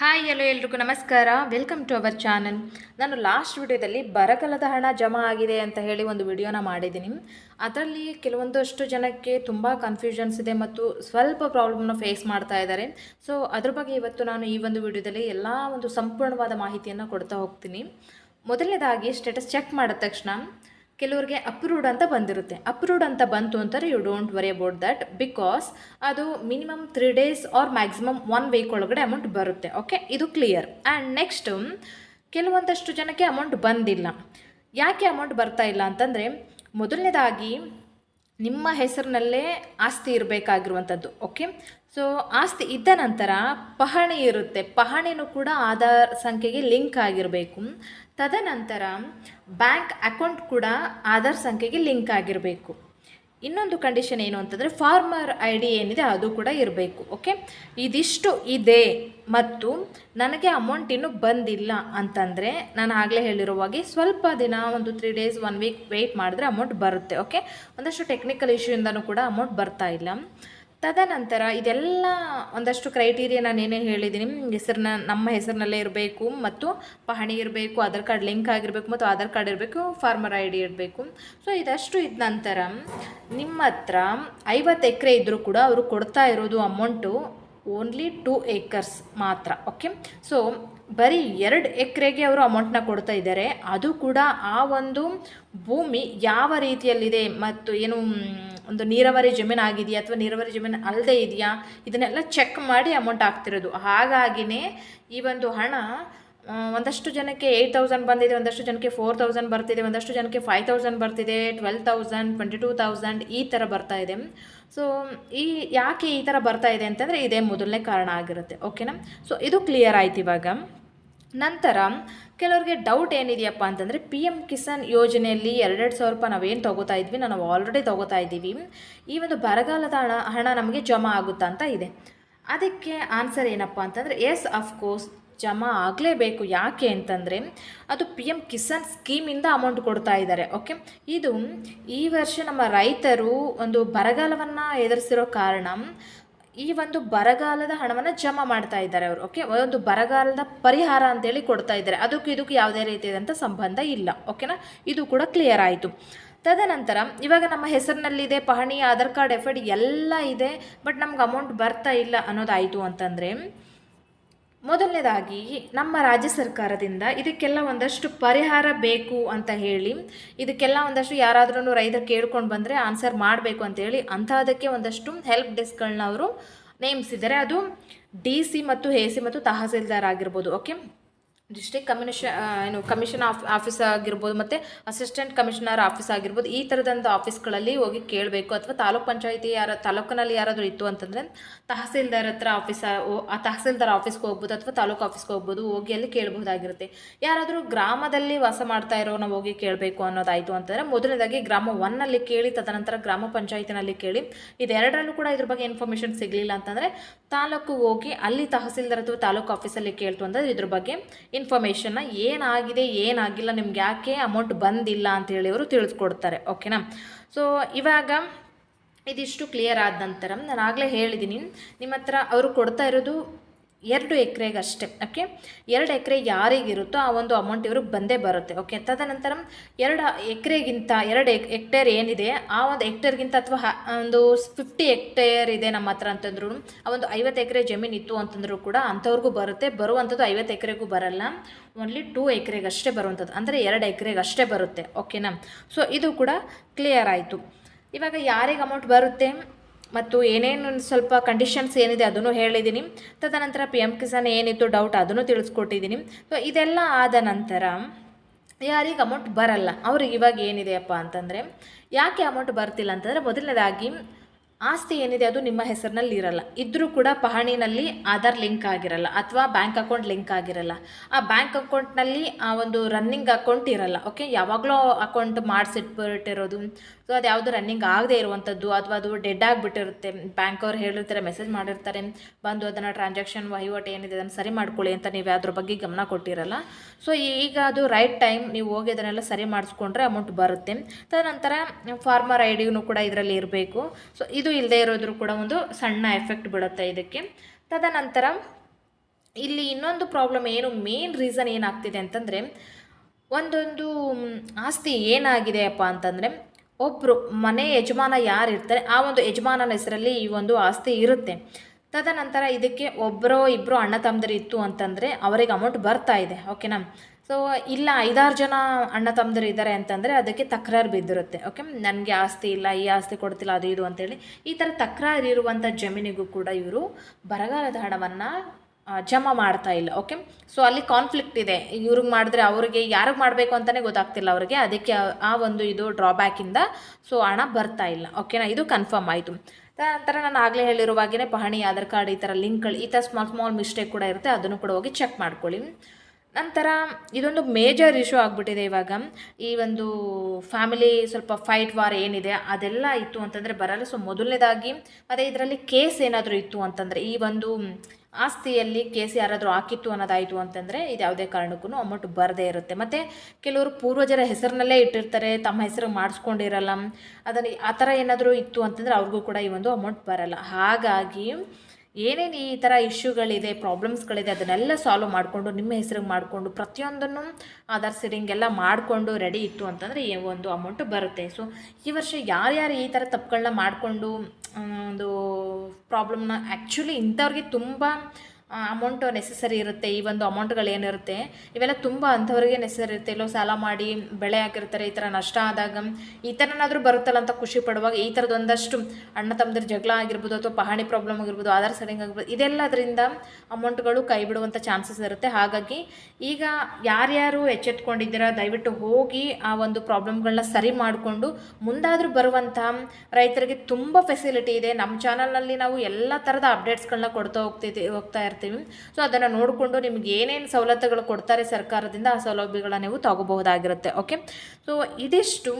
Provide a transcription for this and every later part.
Hi, ಎಲ್ಲೋ ಎಲ್ರಿಗೂ ನಮಸ್ಕಾರ. Welcome to our channel ನಾನು ಲಾಸ್ಟ್ ವಿಡಿಯೋದಲ್ಲಿ ಬರಗಾಲದ ಹಣ ಜಮಾ ಆಗಿದೆ ಅಂತ ಹೇಳಿ ಒಂದು ವಿಡಿಯೋನ ಮಾಡಿದ್ದೀನಿ. ಅದರಲ್ಲಿ ಕೆಲವೊಂದಷ್ಟು ಜನಕ್ಕೆ ತುಂಬ ಕನ್ಫ್ಯೂಷನ್ಸ್ ಇದೆ ಮತ್ತು ಸ್ವಲ್ಪ ಪ್ರಾಬ್ಲಮ್ನ ಫೇಸ್ ಮಾಡ್ತಾ ಇದ್ದಾರೆ. ಸೊ ಅದ್ರ ಬಗ್ಗೆ ಇವತ್ತು ನಾನು ಈ ಒಂದು ವಿಡಿಯೋದಲ್ಲಿ ಎಲ್ಲ ಒಂದು ಸಂಪೂರ್ಣವಾದ ಮಾಹಿತಿಯನ್ನು ಕೊಡ್ತಾ ಹೋಗ್ತೀನಿ. ಮೊದಲನೇದಾಗಿ ಸ್ಟೇಟಸ್ ಚೆಕ್ ಮಾಡಿದ ತಕ್ಷಣ ಕೆಲವ್ರಿಗೆ ಅಪ್ರೂವ್ಡ್ ಅಂತ ಬಂದಿರುತ್ತೆ. ಅಪ್ರೂವ್ಡ್ ಅಂತ ಬಂತು ಅಂತಾರೆ you don't worry about that because ಅದು minimum three days or maximum one week ಒಳಗಡೆ ಅಮೌಂಟ್ ಬರುತ್ತೆ. ಓಕೆ ಇದು ಕ್ಲಿಯರ್ ಆ್ಯಂಡ್ ನೆಕ್ಸ್ಟು ಕೆಲವೊಂದಷ್ಟು ಜನಕ್ಕೆ ಅಮೌಂಟ್ ಬಂದಿಲ್ಲ. ಯಾಕೆ ಅಮೌಂಟ್ ಬರ್ತಾ ಇಲ್ಲ ಅಂತಂದರೆ, ಮೊದಲನೇದಾಗಿ ನಿಮ್ಮ ಹೆಸರಿನಲ್ಲೇ ಆಸ್ತಿ ಇರಬೇಕಾಗಿರುವಂಥದ್ದು ಓಕೆ ಸೊ ಆಸ್ತಿ ಇದ್ದ ನಂತರ ಪಹಣಿ ಇರುತ್ತೆ. ಪಹಣಿನೂ ಕೂಡ ಆಧಾರ್ ಸಂಖ್ಯೆಗೆ ಲಿಂಕ್ ಆಗಿರಬೇಕು. ತದನಂತರ ಬ್ಯಾಂಕ್ ಅಕೌಂಟ್ ಕೂಡ ಆಧಾರ್ ಸಂಖ್ಯೆಗೆ ಲಿಂಕ್ ಆಗಿರಬೇಕು. ಇನ್ನೊಂದು ಕಂಡೀಷನ್ ಏನು ಅಂತಂದರೆ ಫಾರ್ಮರ್ ಐ ಡಿ ಏನಿದೆ ಅದು ಕೂಡ ಇರಬೇಕು ಓಕೆ ಇದಿಷ್ಟು ಇದೆ ಮತ್ತು ನನಗೆ ಅಮೌಂಟ್ ಇನ್ನೂ ಬಂದಿಲ್ಲ ಅಂತಂದರೆ ನಾನು ಆಗಲೇ ಹೇಳಿರೋ ಹಾಗೆ ಸ್ವಲ್ಪ ದಿನ, ಒಂದು three days one week wait ಮಾಡಿದ್ರೆ ಅಮೌಂಟ್ ಬರುತ್ತೆ ಓಕೆ ಒಂದಷ್ಟು ಟೆಕ್ನಿಕಲ್ ಇಶ್ಯೂಯಿಂದನೂ ಕೂಡ ಅಮೌಂಟ್ ಬರ್ತಾ ಇಲ್ಲ. ತದನಂತರ ಇದೆಲ್ಲ ಒಂದಷ್ಟು ಕ್ರೈಟೀರಿಯಾ ನಾನು ಏನೇ ಹೇಳಿದ್ದೀನಿ ಹೆಸರನ್ನ ನಮ್ಮ ಹೆಸರಿನಲ್ಲೇ ಇರಬೇಕು ಮತ್ತು ಪಹಣಿ ಇರಬೇಕು, ಆಧಾರ್ ಕಾರ್ಡ್ ಲಿಂಕ್ ಆಗಿರಬೇಕು ಮತ್ತು ಆಧಾರ್ ಕಾರ್ಡ್ ಇರಬೇಕು ಫಾರ್ಮರ್ ಐ ಡಿ ಇರಬೇಕು. ಸೊ ಇದಷ್ಟು ಇದ್ದ ನಂತರ ನಿಮ್ಮ ಹತ್ರ ಐವತ್ತು ಎಕರೆ ಇದ್ದರೂ ಕೂಡ ಅವರು ಕೊಡ್ತಾ ಇರೋದು ಅಮೌಂಟು ಓನ್ಲಿ ಟೂ ಏಕರ್ಸ್ ಮಾತ್ರ ಓಕೆ ಸೊ ಬರೀ ಎರಡು ಎಕರೆಗೆ ಅವರು ಅಮೌಂಟ್ನ ಕೊಡ್ತಾ ಇದ್ದಾರೆ. ಅದು ಕೂಡ ಆ ಒಂದು ಭೂಮಿ ಯಾವ ರೀತಿಯಲ್ಲಿದೆ ಮತ್ತು ಏನು ಒಂದು ನೀರಾವರಿ ಜಮೀನು ಆಗಿದೆಯಾ ಅಥವಾ ನೀರಾವರಿ ಜಮೀನು ಅಲ್ಲದೆ ಇದೆಯಾ? ಇದನ್ನೆಲ್ಲ ಚೆಕ್ ಮಾಡಿ ಅಮೌಂಟ್ ಆಗ್ತಿರೋದು. ಹಾಗಾಗಿನೇ ಈ ಒಂದು ಹಣ ಒಂದಷ್ಟು ಜನಕ್ಕೆ ಏಯ್ಟ್ ತೌಸಂಡ್ ಬಂದಿದೆ, ಒಂದಷ್ಟು ಜನಕ್ಕೆ ಫೋರ್ ತೌಸಂಡ್ ಬರ್ತಿದೆ, ಒಂದಷ್ಟು ಜನಕ್ಕೆ ಫೈವ್ ತೌಸಂಡ್ ಬರ್ತಿದೆ twelve thousand twenty two thousand ಈ ಥರ ಬರ್ತಾ ಇದೆ. ಸೊ ಈ, ಯಾಕೆ ಈ ಥರ ಬರ್ತಾ ಇದೆ ಅಂತಂದರೆ ಇದೇ ಮೊದಲನೇ ಕಾರಣ ಆಗಿರುತ್ತೆ. ಓಕೆನಾ ಸೊ ಇದು ಕ್ಲಿಯರ್ ಆಯ್ತು ಇವಾಗ. ನಂತರ ಕೆಲವರಿಗೆ ಡೌಟ್ ಏನಿದೆಯಪ್ಪ ಅಂತಂದರೆ ಪಿ ಎಂ ಕಿಸಾನ್ ಯೋಜನೆಯಲ್ಲಿ ಎರಡೆರಡು ಸಾವಿರ ರೂಪಾಯಿ ನಾವೇನು ತೊಗೋತಾ ಇದ್ವಿ, ನಾವು ಆಲ್ರೆಡಿ ತೊಗೋತಾ ಇದ್ದೀವಿ. ಈ ಒಂದು ಬರಗಾಲದ ಹಣ ಹಣ ನಮಗೆ ಜಮಾ ಆಗುತ್ತಾ ಅಂತ ಇದೆ. ಅದಕ್ಕೆ ಆನ್ಸರ್ ಏನಪ್ಪ ಅಂತಂದರೆ ಎಸ್ ಅಫ್ಕೋರ್ಸ್ ಜಮಾ ಆಗಲೇಬೇಕು. ಯಾಕೆ ಅಂತಂದರೆ, ಅದು ಪಿ ಎಂ ಕಿಸಾನ್ ಸ್ಕೀಮಿಂದ ಅಮೌಂಟ್ ಕೊಡ್ತಾ ಇದ್ದಾರೆ ಓಕೆ ಇದು ಈ ವರ್ಷ ನಮ್ಮ ರೈತರು ಒಂದು ಬರಗಾಲವನ್ನು ಎದುರಿಸಿರೋ ಕಾರಣ ಈ ಒಂದು ಬರಗಾಲದ ಹಣವನ್ನು ಜಮಾ ಮಾಡ್ತಾ ಇದ್ದಾರೆ ಅವರು ಓಕೆ ಒಂದು ಬರಗಾಲದ ಪರಿಹಾರ ಅಂತೇಳಿ ಕೊಡ್ತಾ ಇದ್ದಾರೆ. ಅದಕ್ಕೂ ಇದಕ್ಕೂ ಯಾವುದೇ ರೀತಿಯಾದಂಥ ಸಂಬಂಧ ಇಲ್ಲ ಓಕೆನಾ ಇದು ಕೂಡ ಕ್ಲಿಯರ್ ಆಯಿತು. ತದನಂತರ, ಇವಾಗ ನಮ್ಮ ಹೆಸರಿನಲ್ಲಿದೆ, ಪಹಣಿ, ಆಧಾರ್ ಕಾರ್ಡ್ ಎಫ್ ಎಲ್ಲ ಇದೆ ಬಟ್ ನಮ್ಗೆ ಅಮೌಂಟ್ ಬರ್ತಾ ಇಲ್ಲ ಅನ್ನೋದಾಯಿತು ಅಂತಂದರೆ ಮೊದಲನೇದಾಗಿ ನಮ್ಮ ರಾಜ್ಯ ಸರ್ಕಾರದಿಂದ ಇದಕ್ಕೆಲ್ಲ ಒಂದಷ್ಟು ಪರಿಹಾರ ಬೇಕು ಅಂತ ಹೇಳಿ, ಇದಕ್ಕೆಲ್ಲ ಒಂದಷ್ಟು ಯಾರಾದ್ರೂ ರೈತರು ಕೇಳ್ಕೊಂಡು ಬಂದರೆ ಆನ್ಸರ್ ಮಾಡಬೇಕು ಅಂತೇಳಿ ಅಂಥದಕ್ಕೆ ಒಂದಷ್ಟು ಹೆಲ್ಪ್ ಡೆಸ್ಕ್ಗಳನ್ನ ಅವರು ನೇಮಿಸಿದ್ದಾರೆ. ಅದು ಡಿ ಸಿ ಮತ್ತು ಎ ಸಿ ಮತ್ತು ತಹಸೀಲ್ದಾರ್ ಆಗಿರ್ಬೋದು ಓಕೆ ಡಿಸ್ಟ್ರಿಕ್ಟ್ ಕಮಿಷ ಏನು ಕಮಿಷನ್ ಆಫ್ ಆಫೀಸ್ ಆಗಿರ್ಬೋದು, ಮತ್ತು ಅಸಿಸ್ಟೆಂಟ್ ಕಮಿಷನರ್ ಆಫೀಸ್ ಆಗಿರ್ಬೋದು, ಈ ಥರದಂಥ ಆಫೀಸ್ಗಳಲ್ಲಿ ಹೋಗಿ ಕೇಳಬೇಕು. ಅಥವಾ ತಾಲೂಕ್ ಪಂಚಾಯತಿ ಯಾರ, ತಾಲೂಕಿನಲ್ಲಿ ಯಾರಾದರೂ ಇತ್ತು ಅಂತಂದರೆ ತಹಸೀಲ್ದಾರ್ ಹತ್ರ ಆಫೀಸ ಆ ತಹಸೀಲ್ದಾರ್ ಆಫೀಸ್ಗೆ ಹೋಗ್ಬೋದು ಅಥವಾ ತಾಲೂಕು ಆಫೀಸ್ಗೆ ಹೋಗ್ಬೋದು, ಹೋಗಿ ಅಲ್ಲಿ ಕೇಳಬಹುದಾಗಿರುತ್ತೆ. ಯಾರಾದರೂ ಗ್ರಾಮದಲ್ಲಿ ವಾಸ ಮಾಡ್ತಾ ಇರೋ ಹೋಗಿ ಕೇಳಬೇಕು ಅನ್ನೋದಾಯಿತು ಅಂತಂದರೆ, ಮೊದಲನೇದಾಗಿ ಗ್ರಾಮ ಒನ್ನಲ್ಲಿ ಕೇಳಿ, ತದನಂತರ ಗ್ರಾಮ ಪಂಚಾಯತಿನಲ್ಲಿ ಕೇಳಿ, ಇದೆರಡರಲ್ಲೂ ಕೂಡ ಇದ್ರ ಬಗ್ಗೆ ಇನ್ಫಾರ್ಮೇಷನ್ ಸಿಗಲಿಲ್ಲ ಅಂತಂದರೆ ತಾಲೂಕು ಹೋಗಿ ಅಲ್ಲಿ ತಹಸೀಲ್ದಾರ್ ಅಥವಾ ತಾಲೂಕು ಆಫೀಸಲ್ಲಿ ಕೇಳ್ತು ಅಂದರೆ ಇದ್ರ ಬಗ್ಗೆ ಇನ್ಫಾರ್ಮೇಷನ್ನ ಏನಾಗಿದೆ, ಏನಾಗಿಲ್ಲ, ನಿಮ್ಗೆ ಯಾಕೆ ಅಮೌಂಟ್ ಬಂದಿಲ್ಲ ಅಂತ ಹೇಳಿ ಅವರು ತಿಳಿಸ್ಕೊಡ್ತಾರೆ ಓಕೆನಾ ಸೊ ಇವಾಗ ಇದಿಷ್ಟು ಕ್ಲಿಯರ್ ಆದ ನಂತರ ನಾನು ಆಗಲೇ ಹೇಳಿದ್ದೀನಿ ನಿಮ್ಮ ಹತ್ರ ಅವರು ಕೊಡ್ತಾ ಇರೋದು ಎರಡು ಎಕರೆಗಷ್ಟೇ ಓಕೆ ಎರಡು ಎಕರೆ ಯಾರಿಗಿರುತ್ತೋ ಆ ಒಂದು ಅಮೌಂಟ್ ಇವರು ಬಂದೇ ಬರುತ್ತೆ ಓಕೆ ತದನಂತರ ಎರಡು ಎಕರೆಗಿಂತ ಎರಡು ಎಕ್ ಹೆಕ್ಟೇರ್ ಏನಿದೆ, ಆ ಒಂದು ಹೆಕ್ಟೇರ್ಗಿಂತ ಅಥವಾ ಒಂದು ಫಿಫ್ಟಿ ಹೆಕ್ಟೇರ್ ಇದೆ ನಮ್ಮ ಹತ್ರ ಅಂತಂದ್ರು, ಆ ಒಂದು ಐವತ್ತು ಎಕರೆ ಜಮೀನು ಇತ್ತು ಅಂತಂದ್ರೂ ಕೂಡ ಅಂಥವ್ರಿಗೂ ಬರುತ್ತೆ, ಬರುವಂಥದ್ದು ಐವತ್ತು ಎಕರೆಗೂ ಬರಲ್ಲ ಓನ್ಲಿ ಟೂ ಎಕರೆಗಷ್ಟೇ ಬರುವಂಥದ್ದು, ಅಂದರೆ ಎರಡು ಎಕರೆಗಷ್ಟೇ ಬರುತ್ತೆ ಓಕೆನಾ ಸೊ ಇದು ಕೂಡ ಕ್ಲಿಯರ್ ಆಯಿತು. ಇವಾಗ ಯಾರಿಗೆ ಅಮೌಂಟ್ ಬರುತ್ತೆ? ಮತ್ತು ಏನೇನು ಸ್ವಲ್ಪ ಕಂಡೀಷನ್ಸ್ ಏನಿದೆ ಅದನ್ನು ಹೇಳಿದ್ದೀನಿ. ತದನಂತರ ಪಿ ಎಂ ಕಿಸಾನ್ ಏನಿತ್ತು ಡೌಟ್ ಅದನ್ನು ತಿಳಿಸ್ಕೊಟ್ಟಿದ್ದೀನಿ. ಸೊ ಇದೆಲ್ಲ ಆದ ನಂತರ ಯಾರಿಗೆ ಅಮೌಂಟ್ ಬರಲ್ಲ. ಅವ್ರಿಗೆ ಇವಾಗ ಏನಿದೆಯಪ್ಪ ಅಂತಂದರೆ, ಯಾಕೆ ಅಮೌಂಟ್ ಬರ್ತಿಲ್ಲ ಅಂತಂದರೆ, ಮೊದಲನೇದಾಗಿ ಆಸ್ತಿ ಏನಿದೆ ಅದು ನಿಮ್ಮ ಹೆಸರಿನಲ್ಲಿ ಇರಲ್ಲ. ಇದ್ದರೂ ಕೂಡ ಪಹಣಿನಲ್ಲಿ ಆಧಾರ್ ಲಿಂಕ್ ಆಗಿರಲ್ಲ ಅಥವಾ ಬ್ಯಾಂಕ್ ಅಕೌಂಟ್ ಲಿಂಕ್ ಆಗಿರಲ್ಲ. ಆ ಬ್ಯಾಂಕ್ ಅಕೌಂಟ್ನಲ್ಲಿ ಆ ಒಂದು ರನ್ನಿಂಗ್ ಅಕೌಂಟ್ ಇರಲ್ಲ ಓಕೆ ಯಾವಾಗಲೂ ಅಕೌಂಟ್ ಮಾಡಿಸಿಟ್ಬಿಟ್ಟಿರೋದು. ಸೊ ಅದು ಯಾವುದು ರನ್ನಿಂಗ್ ಆಗದೆ ಇರುವಂಥದ್ದು ಅಥವಾ ಅದು ಡೆಡ್ ಆಗಿಬಿಟ್ಟಿರುತ್ತೆ. ಬ್ಯಾಂಕ್ ಅವ್ರು ಹೇಳಿರ್ತಾರೆ, ಮೆಸೇಜ್ ಮಾಡಿರ್ತಾರೆ, ಬಂದು ಅದನ್ನು ಟ್ರಾನ್ಸಾಕ್ಷನ್ ವಹಿವಾಟು ಏನಿದೆ ಅದನ್ನು ಸರಿ ಮಾಡ್ಕೊಳ್ಳಿ ಅಂತ ನೀವು ಅದ್ರ ಬಗ್ಗೆ ಗಮನ ಕೊಟ್ಟಿರಲ್ಲ. ಸೊ ಈಗ ಅದು ರೈಟ್ ಟೈಮ್ ನೀವು ಹೋಗಿ ಅದನ್ನೆಲ್ಲ ಸರಿ ಮಾಡಿಸ್ಕೊಂಡ್ರೆ ಅಮೌಂಟ್ ಬರುತ್ತೆ. ತದನಂತರ ಫಾರ್ಮರ್ ಐ ಕೂಡ ಇದರಲ್ಲಿ ಇರಬೇಕು. ಸೊ ಇದು ಇಲ್ಲದೆ ಇರೋದ್ರೂ ಕೂಡ ಒಂದು ಸಣ್ಣ ಎಫೆಕ್ಟ್ ಬಿಡುತ್ತೆ ಇದಕ್ಕೆ. ತದನಂತರ ಇಲ್ಲಿ ಇನ್ನೊಂದು ಪ್ರಾಬ್ಲಮ್ ಏನು ಮೇನ್ ರೀಸನ್ ಏನಾಗ್ತಿದೆ ಅಂತಂದರೆ, ಒಂದೊಂದು ಆಸ್ತಿ ಏನಾಗಿದೆಯಪ್ಪ ಅಂತಂದರೆ ಒಬ್ಬರು ಮನೆ ಯಜಮಾನ ಯಾರು ಇರ್ತಾರೆ, ಆ ಒಂದು ಯಜಮಾನನ ಹೆಸರಲ್ಲಿ ಈ ಒಂದು ಆಸ್ತಿ ಇರುತ್ತೆ. ತದನಂತರ ಇದಕ್ಕೆ ಒಬ್ಬರೋ ಇಬ್ಬರೋ ಅಣ್ಣ ತಮ್ಮದಿರು ಇತ್ತು ಅಂತಂದರೆ, ಅವರಿಗೆ ಅಮೌಂಟ್ ಬರ್ತಾ ಇದೆ ಓಕೆನಾ ಸೊ ಇಲ್ಲ, ಐದಾರು ಜನ ಅಣ್ಣ ತಮ್ಮಂದಿರು ಇದ್ದಾರೆ ಅಂತಂದರೆ ಅದಕ್ಕೆ ತಕರಾರು ಬಿದ್ದಿರುತ್ತೆ ಓಕೆ ನನಗೆ ಆಸ್ತಿ ಇಲ್ಲ, ಈ ಆಸ್ತಿ ಕೊಡ್ತಿಲ್ಲ, ಅದು ಇದು ಅಂತೇಳಿ. ಈ ಥರ ತಕರಾರು ಇರುವಂಥ ಜಮೀನಿಗೂ ಕೂಡ ಇವರು ಬರಗಾಲದ ಹಣವನ್ನು ಜಮಾ ಮಾಡ್ತಾ ಇಲ್ಲ ಓಕೆ ಸೊ ಅಲ್ಲಿ ಕಾನ್ಫ್ಲಿಕ್ಟ್ ಇದೆ. ಇವ್ರಿಗೆ ಮಾಡಿದ್ರೆ ಅವ್ರಿಗೆ, ಯಾರಿಗೆ ಮಾಡಬೇಕು ಅಂತಲೇ ಗೊತ್ತಾಗ್ತಿಲ್ಲ ಅವ್ರಿಗೆ. ಅದಕ್ಕೆ ಆ- ಆ ಒಂದು ಇದು ಡ್ರಾಬ್ಯಾಕಿಂದ ಸೊ ಹಣ ಬರ್ತಾ ಇಲ್ಲ ಓಕೆನಾ ಇದು ಕನ್ಫರ್ಮ್ ಆಯಿತು. ನಂತರ ನಾನು ಆಗಲೇ ಹೇಳಿರುವಾಗೇ ಪಹಣಿ, ಆಧಾರ್ ಕಾರ್ಡ್ ಈ ಥರ ಲಿಂಕ್ಗಳು, ಈ ಥರ ಸ್ಮಾಲ್ ಸ್ಮಾಲ್ ಮಿಸ್ಟೇಕ್ ಕೂಡ ಇರುತ್ತೆ, ಅದನ್ನು ಕೂಡ ಹೋಗಿ ಚೆಕ್ ಮಾಡ್ಕೊಳ್ಳಿ. ನಂತರ ಇದೊಂದು ಮೇಜರ್ ಇಶ್ಯೂ ಆಗಿಬಿಟ್ಟಿದೆ ಇವಾಗ. ಈ ಒಂದು ಫ್ಯಾಮಿಲಿ ಸ್ವಲ್ಪ ಫೈಟ್ ವಾರ್ ಏನಿದೆ, ಅದೆಲ್ಲ ಇತ್ತು ಅಂತಂದರೆ ಬರಲ್ಲ. ಸೊ ಮೊದಲನೇದಾಗಿ ಮತ್ತು ಇದರಲ್ಲಿ ಕೇಸ್ ಏನಾದರೂ ಇತ್ತು ಅಂತಂದರೆ, ಈ ಒಂದು ಆಸ್ತಿಯಲ್ಲಿ ಕೇಸ್ ಯಾರಾದರೂ ಹಾಕಿತ್ತು ಅನ್ನೋದಾಯಿತು ಅಂತಂದರೆ, ಇದು ಯಾವುದೇ ಕಾರಣಕ್ಕೂ ಅಮೌಂಟ್ ಬರದೇ ಇರುತ್ತೆ. ಮತ್ತು ಕೆಲವರು ಪೂರ್ವಜರ ಹೆಸರಿನಲ್ಲೇ ಇಟ್ಟಿರ್ತಾರೆ, ತಮ್ಮ ಹೆಸರು ಮಾಡಿಸ್ಕೊಂಡಿರಲ್ಲ. ಅದನ್ನು ಆ ಥರ ಏನಾದರೂ ಇತ್ತು ಅಂತಂದರೆ ಅವ್ರಿಗೂ ಕೂಡ ಈ ಒಂದು ಅಮೌಂಟ್ ಬರಲ್ಲ. ಹಾಗಾಗಿ ಏನೇನು ಈ ಥರ ಇಶ್ಯೂಗಳಿದೆ, ಪ್ರಾಬ್ಲಮ್ಸ್ಗಳಿದೆ, ಅದನ್ನೆಲ್ಲ ಸಾಲ್ವ್ ಮಾಡಿಕೊಂಡು, ನಿಮ್ಮ ಹೆಸರಿಗೆ ಮಾಡಿಕೊಂಡು, ಪ್ರತಿಯೊಂದನ್ನು ಆಧಾರ್ ಸೀಡಿಂಗ್ ಎಲ್ಲ ಮಾಡಿಕೊಂಡು ರೆಡಿ ಇತ್ತು ಅಂತಂದರೆ ಒಂದು ಅಮೌಂಟು ಬರುತ್ತೆ. ಸೊ ಈ ವರ್ಷ ಯಾರ್ಯಾರು ಈ ಥರ ತಪ್ಪುಗಳನ್ನ ಮಾಡಿಕೊಂಡು ಒಂದು ಪ್ರಾಬ್ಲಮ್ನ ಆ್ಯಕ್ಚುಲಿ ಇಂಥವ್ರಿಗೆ ತುಂಬ ಅಮೌಂಟು ನೆಸೆಸರಿ ಇರುತ್ತೆ, ಈ ಒಂದು ಅಮೌಂಟ್ಗಳು ಏನಿರುತ್ತೆ, ಇವೆಲ್ಲ ತುಂಬ ಅಂಥವ್ರಿಗೆ ನೆಸೆಸರಿ ಇರುತ್ತೆ. ಎಲ್ಲೋ ಸಾಲ ಮಾಡಿ ಬೆಳೆ ಹಾಕಿರ್ತಾರೆ, ಈ ಥರ ನಷ್ಟ ಆದಾಗ ಈ ಥರನಾದರೂ ಬರುತ್ತಲ್ಲ ಅಂತ ಖುಷಿ ಪಡುವಾಗ ಈ ಥರದ್ದು ಒಂದಷ್ಟು ಅಣ್ಣ ತಮ್ಮದ್ರ ಜಗಳ ಆಗಿರ್ಬೋದು ಅಥವಾ ಪಹಣಿ ಪ್ರಾಬ್ಲಮ್ ಆಗಿರ್ಬೋದು, ಆಧಾರ್ ಸೆಟ್ಟಿಂಗ್ ಆಗಿರ್ಬೋದು, ಇದೆಲ್ಲದರಿಂದ ಅಮೌಂಟ್ಗಳು ಕೈ ಬಿಡುವಂಥ ಚಾನ್ಸಸ್ ಇರುತ್ತೆ. ಹಾಗಾಗಿ ಈಗ ಯಾರ್ಯಾರು ಎಚ್ಚೆತ್ಕೊಂಡಿದ್ದೀರಾ, ದಯವಿಟ್ಟು ಹೋಗಿ ಆ ಒಂದು ಪ್ರಾಬ್ಲಮ್ಗಳನ್ನ ಸರಿ ಮಾಡಿಕೊಂಡು ಮುಂದಾದರೂ ಬರುವಂಥ ರೈತರಿಗೆ ತುಂಬ ಫೆಸಿಲಿಟಿ ಇದೆ. ನಮ್ಮ ಚಾನಲ್ನಲ್ಲಿ ನಾವು ಎಲ್ಲ ಥರದ ಅಪ್ಡೇಟ್ಸ್ಗಳನ್ನ ಕೊಡ್ತಾ ಹೋಗ್ತಿದ್ದೆ, ಹೋಗ್ತಾ ಇರ್ತೀವಿ. ಸೊ ಅದನ್ನು ನೋಡಿಕೊಂಡು ನಿಮ್ಗೆ ಏನೇನು ಸವಲತ್ತುಗಳು ಕೊಡ್ತಾರೆ ಸರ್ಕಾರದಿಂದ, ಆ ಸೌಲಭ್ಯಗಳನ್ನ ನೀವು ತಗೋಬಹುದಾಗಿರುತ್ತೆ. ಓಕೆ ಸೊ ಇದಿಷ್ಟು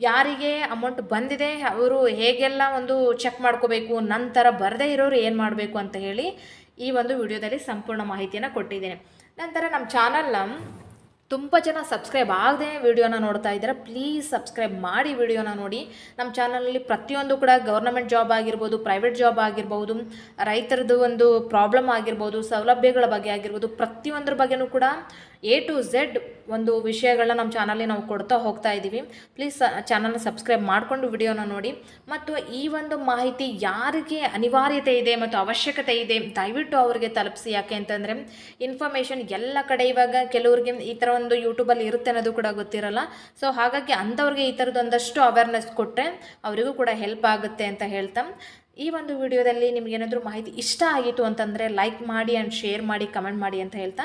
ಯಾರಿಗೆ ಅಮೌಂಟ್ ಬಂದಿದೆ, ಅವರು ಹೇಗೆಲ್ಲ ಒಂದು ಚೆಕ್ ಮಾಡ್ಕೋಬೇಕು, ನಂತರ ಬರದೇ ಇರೋರು ಏನು ಮಾಡಬೇಕು ಅಂತ ಹೇಳಿ ಈ ಒಂದು ವಿಡಿಯೋದಲ್ಲಿ ಸಂಪೂರ್ಣ ಮಾಹಿತಿಯನ್ನು ಕೊಟ್ಟಿದ್ದೇನೆ. ನಂತರ ನಮ್ಮ ಚಾನಲ್ನ ತುಂಬ ಜನ ಸಬ್ಸ್ಕ್ರೈಬ್ ಆಗದೆ ವಿಡಿಯೋನ ನೋಡ್ತಾ ಇದ್ದಾರೆ ಪ್ಲೀಸ್ ಸಬ್ಸ್ಕ್ರೈಬ್ ಮಾಡಿ ವಿಡಿಯೋನ ನೋಡಿ. ನಮ್ಮ ಚಾನಲಲ್ಲಿ ಪ್ರತಿಯೊಂದು ಕೂಡ ಗೌರ್ನಮೆಂಟ್ ಜಾಬ್ ಆಗಿರ್ಬೋದು ಪ್ರೈವೇಟ್ ಜಾಬ್ ಆಗಿರ್ಬೋದು, ರೈತರದ್ದು ಒಂದು ಪ್ರಾಬ್ಲಮ್ ಆಗಿರ್ಬೋದು, ಸೌಲಭ್ಯಗಳ ಬಗ್ಗೆ ಆಗಿರ್ಬೋದು, ಪ್ರತಿಯೊಂದ್ರ ಬಗ್ಗೆನೂ ಕೂಡ ಎ ಟು ಝೆಡ್ ಒಂದು ವಿಷಯಗಳನ್ನ ನಮ್ಮ ಚಾನಲ್ಲಿ ನಾವು ಕೊಡ್ತಾ ಹೋಗ್ತಾ ಇದ್ದೀವಿ ಪ್ಲೀಸ್ ಚಾನಲ್ನ ಸಬ್ಸ್ಕ್ರೈಬ್ ಮಾಡಿಕೊಂಡು ವಿಡಿಯೋನ ನೋಡಿ. ಮತ್ತು ಈ ಒಂದು ಮಾಹಿತಿ ಯಾರಿಗೆ ಅನಿವಾರ್ಯತೆ ಇದೆ ಮತ್ತು ಅವಶ್ಯಕತೆ ಇದೆ, ದಯವಿಟ್ಟು ಅವರಿಗೆ ತಲುಪಿಸಿ. ಯಾಕೆ ಅಂತಂದರೆ ಇನ್ಫಾರ್ಮೇಷನ್ ಎಲ್ಲ ಕಡೆ ಇವಾಗ ಕೆಲವ್ರಿಗೆ ಈ ಥರ ಒಂದು ಯೂಟ್ಯೂಬಲ್ಲಿ ಇರುತ್ತೆ ಅನ್ನೋದು ಕೂಡ ಗೊತ್ತಿರಲ್ಲ. ಸೊ ಹಾಗಾಗಿ ಅಂಥವ್ರಿಗೆ ಈ ಥರದ್ದು ಒಂದಷ್ಟು ಅವೇರ್ನೆಸ್ ಕೊಟ್ಟರೆ ಅವರಿಗೂ ಕೂಡ ಹೆಲ್ಪ್ ಆಗುತ್ತೆ ಅಂತ ಹೇಳ್ತಾ. ಈ ಒಂದು ವಿಡಿಯೋದಲ್ಲಿ ನಿಮಗೇನಾದರೂ ಮಾಹಿತಿ ಇಷ್ಟ ಆಗಿತ್ತು ಅಂತಂದರೆ ಲೈಕ್ ಮಾಡಿ ಆ್ಯಂಡ್ ಶೇರ್ ಮಾಡಿ ಕಮೆಂಟ್ ಮಾಡಿ ಅಂತ ಹೇಳ್ತಾ.